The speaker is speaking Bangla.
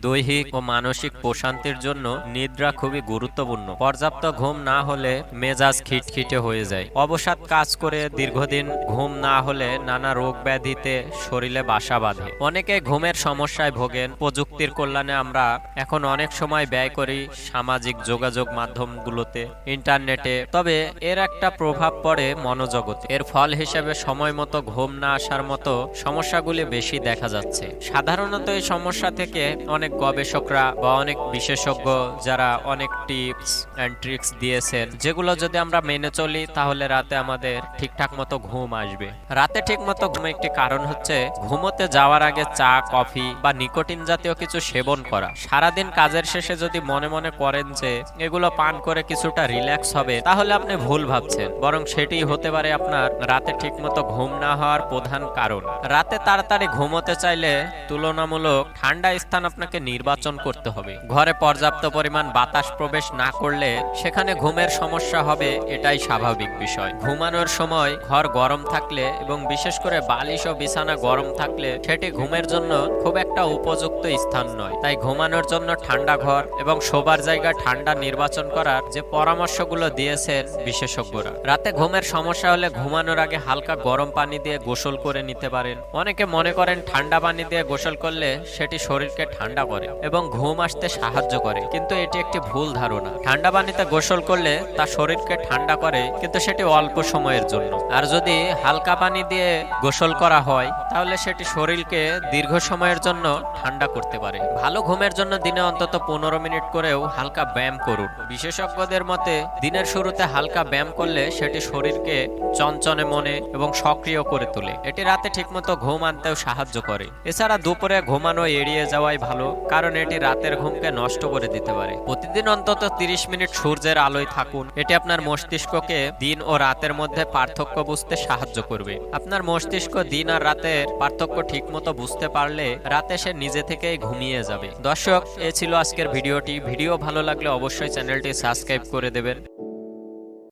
দৈহিক ও মানসিক প্রশান্তির জন্য নিদ্রা খুবই গুরুত্বপূর্ণ। পর্যাপ্ত ঘুম না হলে মেজাজ খিটখিটে হয়ে যায়। অবসাদ কাজ করে দীর্ঘদিন ঘুম না হলে নানা রোগ ব্যাধিতে শরীরে বাসা বাঁধে। অনেকে ঘুমের সমস্যায় ভোগেন। প্রযুক্তির কল্যাণে আমরা এখন অনেক সময় ব্যয় করি সামাজিক যোগাযোগ মাধ্যমগুলোতে, ইন্টারনেটে। তবে এর একটা প্রভাব পড়ে মনোজগতে। এর ফল হিসেবে সময় মতো ঘুম না আসার মতো সমস্যাগুলি বেশি দেখা যাচ্ছে। সাধারণত এই সমস্যা থেকে অনেক গবেষকরা বা অনেক বিশেষজ্ঞ যারা অনেক টিপস অ্যান্ড ট্রিক্স দিয়েছেন, যেগুলো যদি আমরা মেনে চলি, তাহলে রাতে আমাদের ঠিকঠাক মতো ঘুম আসবে। রাতে ঠিক মতো ঘুম একটি কারণ হচ্ছে, ঘুমোতে যাওয়ার আগে চা, কফি বা নিকোটিন জাতীয় কিছু সেবন করা। সারাদিন কাজের শেষে যদি মনে মনে করেন যে, এগুলো পান করে কিছুটা রিল্যাক্স হবে, তাহলে আপনি ভুল ভাবছেন। বরং সেটি হতে পারে আপনার রাতে ঠিক মতো ঘুম না হওয়ার প্রধান কারণ। রাতে তাড়াতাড়ি ঘুমোতে চাইলে তুলনামূলক ঠান্ডা স্থান আপনাকে নির্বাচন করতে হবে। ঘরে পর্যাপ্ত পরিমাণ বাতাস প্রবেশ না করলে সেখানে ঘুমের সমস্যা হবে, এটাই স্বাভাবিক বিষয়। ঘুমানোর সময় ঘর গরম থাকলে এবং বিশেষ করে বালিশ ও বিছানা গরম থাকলে সেটি ঘুমের জন্য খুব একটা উপযুক্ত স্থান নয়। তাই ঘুমানোর জন্য ঠান্ডা ঘর এবং শোবার জায়গা ঠান্ডা নির্বাচন করার যে পরামর্শগুলো দিয়েছেন বিশেষজ্ঞরা। রাতে ঘুমের সমস্যা হলে ঘুমানোর আগে হালকা গরম পানি দিয়ে গোসল করে নিতে পারেন। অনেকে মনে করেন ঠান্ডা পানি দিয়ে গোসল করলে সেটি শরীরকে ঠান্ডা করে এবং ঘুম আসতে সাহায্য করে। কিন্তু এটি একটি ভুল ধারণা। ঠান্ডা পানিতে গোসল করলে তা শরীরকে ঠান্ডা করে, কিন্তু সেটি অল্প সময়ের জন্য। আর যদি হালকা পানি দিয়ে গোসল করা হয়, তাহলে সেটি শরীরকে দীর্ঘ সময়ের জন্য ঠান্ডা করতে পারে। ভালো ঘুমের জন্য দিনে অন্তত পনেরো মিনিট করেও হালকা ব্যায়াম করুন। বিশেষজ্ঞদের মতে, দিনের শুরুতে হালকা ব্যায়াম করলে সেটি শরীরকে চঞ্চনে মনে এবং সক্রিয় করে তোলে। এটি রাতে ঠিকমতো ঘুম আনতেও সাহায্য করে। এছাড়া দুপুরে ঘুমানো এড়িয়ে যাওয়াই ভালো কারণ এটি রাতের ঘুমকে নষ্ট করে দিতে পারে। প্রতিদিন অন্তত তিরিশ মিনিট সূর্যের আলোয় থাকুন। এটি আপনার মস্তিষ্ককে দিন ও রাতের মধ্যে পার্থক্য বুঝতে সাহায্য করবে। আপনার মস্তিষ্ক দিন আর রাতের পার্থক্য ঠিকমতো বুঝতে পারলে রাতে সে নিজে থেকেই ঘুমিয়ে যাবে। দর্শক, এ ছিল আজকের ভিডিওটি। ভিডিও ভালো লাগলে অবশ্যই চ্যানেলটি সাবস্ক্রাইব করে দেবেন।